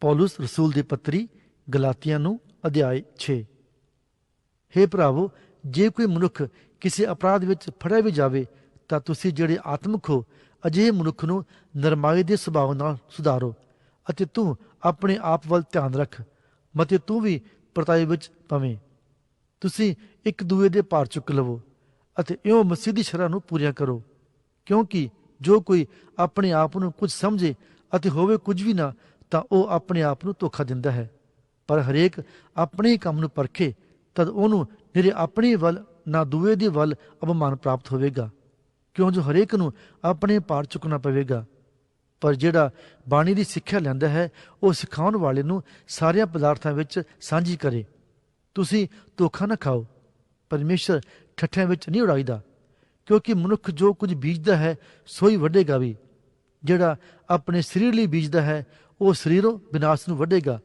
ਪੌਲਸ ਰਸੂਲ ਦੀ ਪੱਤਰੀ ਗਲਾਤੀਆਂ ਨੂੰ ਅਧਿਆਇ 6 ਹੇ ਭਰਾਵੋ, ਜੇ ਕੋਈ ਮਨੁੱਖ ਕਿਸੇ ਅਪਰਾਧ ਵਿੱਚ ਫੜਿਆ ਵੀ ਜਾਵੇ, ਤਾਂ ਤੁਸੀਂ ਜਿਹੜੇ ਆਤਮਿਕ ਹੋ, ਅਜਿਹੇ ਮਨੁੱਖ ਨੂੰ ਨਰਮਾਈ ਦੇ ਸੁਭਾਅ ਨਾਲ ਸੁਧਾਰੋ ਅਤੇ ਤੂੰ ਆਪਣੇ ਆਪ ਵੱਲ ਧਿਆਨ ਰੱਖ ਮਤੇ ਤੂੰ ਵੀ ਪਰਤਾਈ ਵਿੱਚ ਪਵੇਂ। ਤੁਸੀਂ ਇੱਕ ਦੂਏ ਦੇ ਭਾਰ ਚੁੱਕ ਲਵੋ ਅਤੇ ਇਉਂ ਮਸੀਹ ਦੀ ਸ਼ਰ੍ਹਾਂ ਨੂੰ ਪੂਰੀਆਂ ਕਰੋ, ਕਿਉਂਕਿ ਜੋ ਕੋਈ ਆਪਣੇ ਆਪ ਨੂੰ ਕੁਝ ਸਮਝੇ ਅਤੇ ਹੋਵੇ ਕੁਝ ਵੀ ਨਾ ਤਾਂ ਉਹ ਆਪਣੇ ਆਪ ਨੂੰ ਧੋਖਾ ਦਿੰਦਾ ਹੈ। ਪਰ ਹਰੇਕ ਆਪਣੇ ਹੀ ਕੰਮ ਨੂੰ ਪਰਖੇ, ਤਦ ਉਹਨੂੰ ਨਿਰੇ ਆਪਣੇ ਵੱਲ, ਨਾ ਦੂਏ ਦੇ ਵੱਲ ਅਪਮਾਨ ਪ੍ਰਾਪਤ ਹੋਵੇਗਾ। ਕਿਉਂ ਜੋ ਹਰੇਕ ਨੂੰ ਆਪਣੇ ਪਾਰ ਚੁੱਕਣਾ ਪਵੇਗਾ। ਪਰ ਜਿਹੜਾ ਬਾਣੀ ਦੀ ਸਿੱਖਿਆ ਲੈਂਦਾ ਹੈ, ਉਹ ਸਿਖਾਉਣ ਵਾਲੇ ਨੂੰ ਸਾਰਿਆਂ ਪਦਾਰਥਾਂ ਵਿੱਚ ਸਾਂਝੀ ਕਰੇ। ਤੁਸੀਂ ਧੋਖਾ ਨਾ ਖਾਓ। ਪਰਮੇਸ਼ਰ ਠੱਠਿਆਂ ਵਿੱਚ ਨਹੀਂ ਉਡਾਈਦਾ। ਕਿਉਂਕਿ ਮਨੁੱਖ ਜੋ ਕੁਝ ਬੀਜਦਾ ਹੈ ਸੋ ਹੀ ਵੱਢੇਗਾ ਵੀ। ਜਿਹੜਾ ਆਪਣੇ ਸਰੀਰ ਲਈ ਬੀਜਦਾ ਹੈ ਉਹ ਸਰੀਰੋਂ ਵਿਨਾਸ਼ ਨੂੰ ਵੱਢੇਗਾ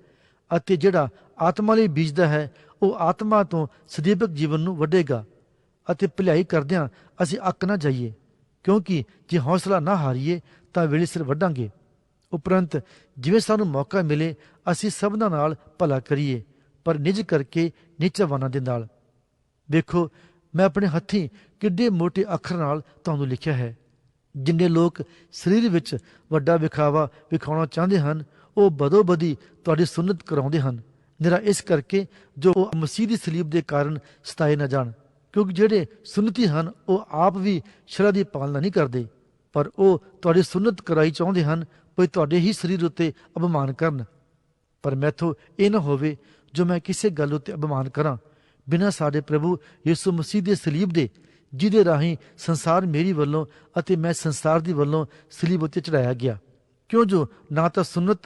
ਅਤੇ ਜਿਹੜਾ ਆਤਮਾ ਲਈ ਬੀਜਦਾ ਹੈ, ਉਹ ਆਤਮਾ ਤੋਂ ਸਦੀਪਕ ਜੀਵਨ ਨੂੰ ਵੱਢੇਗਾ ਅਤੇ ਭਲਾਈ ਕਰਦਿਆਂ ਅਸੀਂ ਅੱਕ ਨਾ ਜਾਈਏ, ਕਿਉਂਕਿ ਜੇ ਹੌਸਲਾ ਨਾ ਹਾਰੀਏ ਤਾਂ ਵੇਲੇ ਸਿਰ ਵੱਢਾਂਗੇ। ਉਪਰੰਤ ਜਿਵੇਂ ਸਾਨੂੰ ਮੌਕਾ ਮਿਲੇ, ਅਸੀਂ ਸਭਨਾਂ ਨਾਲ ਭਲਾ ਕਰੀਏ, ਪਰ ਨਿਜ ਕਰਕੇ ਨੀਚਾਵਾਨਾਂ ਦੇ ਨਾਲ। ਵੇਖੋ, ਮੈਂ ਆਪਣੇ ਹੱਥੀਂ ਕਿੱਡੇ ਮੋਟੇ ਅੱਖਰ ਨਾਲ ਤੁਹਾਨੂੰ ਲਿਖਿਆ ਹੈ। ਜਿੰਨੇ ਲੋਕ ਸਰੀਰ ਵਿੱਚ ਵੱਡਾ ਵਿਖਾਵਾ ਵਿਖਾਉਣਾ ਚਾਹੁੰਦੇ ਹਨ, ਉਹ ਬਦੋਬਦੀ ਤੁਹਾਡੀ ਸੁਨਨਤ ਕਰਾਉਂਦੇ ਹਨ। ਨਿਰਾ ਇਸ ਕਰਕੇ ਜੋ ਉਹ ਮਸੀਹ ਦੀ ਸਲੀਬ ਦੇ ਕਾਰਨ ਸਤਾਏ ਨਾ ਜਾਣ, ਕਿਉਂਕਿ ਜਿਹੜੇ ਸੁਨਤੀ ਹਨ, ਉਹ ਆਪ ਵੀ ਸ਼ਰ੍ਹਾ ਦੀ ਪਾਲਣਾ ਨਹੀਂ ਕਰਦੇ। ਪਰ ਉਹ ਤੁਹਾਡੀ ਸੁਨਨਤ ਕਰਾਈ ਚਾਹੁੰਦੇ ਹਨ ਕੋਈ ਤੁਹਾਡੇ ਹੀ ਸਰੀਰ ਉੱਤੇ ਅਪਮਾਨ ਕਰਨ। ਪਰ ਮੈਥੋਂ ਇਹ ਨਾ ਹੋਵੇ ਜੋ ਮੈਂ ਕਿਸੇ ਗੱਲ ਉੱਤੇ ਅਪਮਾਨ ਕਰਾਂ। ਬਿਨਾਂ ਸਾਡੇ ਪ੍ਰਭੂ ਯਿਸੂ ਮਸੀਹ ਦੇ ਸਲੀਬ ਦੇ ਜਿਹਦੇ ਰਾਹੀਂ ਸੰਸਾਰ ਮੇਰੀ ਵੱਲੋਂ ਅਤੇ ਮੈਂ ਸੰਸਾਰ ਦੀ ਵੱਲੋਂ ਸਲੀਬ ਉੱਤੇ ਚੜਾਇਆ ਗਿਆ। ਕਿਉਂ ਜੋ ਨਾ ਤਾਂ ਸੁਨਤ,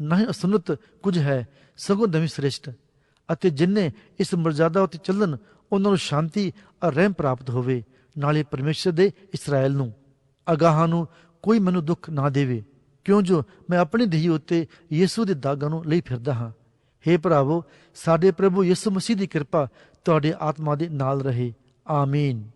ਨਾ ਹੀ ਅਸੁਨਨਤ ਕੁਝ ਹੈ, ਸਗੋਂ ਨਵੀਂ ਸ੍ਰੇਸ਼ਟ। ਅਤੇ ਜਿਨਨੇ ਇਸ ਮਰਜ਼ਾਦਾ ਉੱਤੇ ਚੱਲਣ, ਉਹਨਾਂ ਨੂੰ ਸ਼ਾਂਤੀ ਅਤੇ ਰਹਿਮ ਪ੍ਰਾਪਤ ਹੋਵੇ, ਨਾਲੇ ਪਰਮੇਸ਼ਰ ਦੇ ਇਸਰਾਇਲ ਨੂੰ। ਅਗਾਹਾਂ ਨੂੰ ਕੋਈ ਮੈਨੂੰ ਦੁੱਖ ਨਾ ਦੇਵੇ। ਕਿਉਂ ਜੋ ਮੈਂ ਆਪਣੀ ਦੇਹੀ ਉੱਤੇ ਯਿਸੂ ਦੇ ਦਾਗਾਂ ਨੂੰ ਲਈ ਫਿਰਦਾ ਹਾਂ। हे ਭਰਾਵੋ, ਸਾਡੇ ਪ੍ਰਭੂ ਯਿਸੂ ਮਸੀਹ ਦੀ ਕਿਰਪਾ ਤੁਹਾਡੇ ਆਤਮਾ ਦੇ ਨਾਲ ਰਹੇ। ਆਮੀਨ।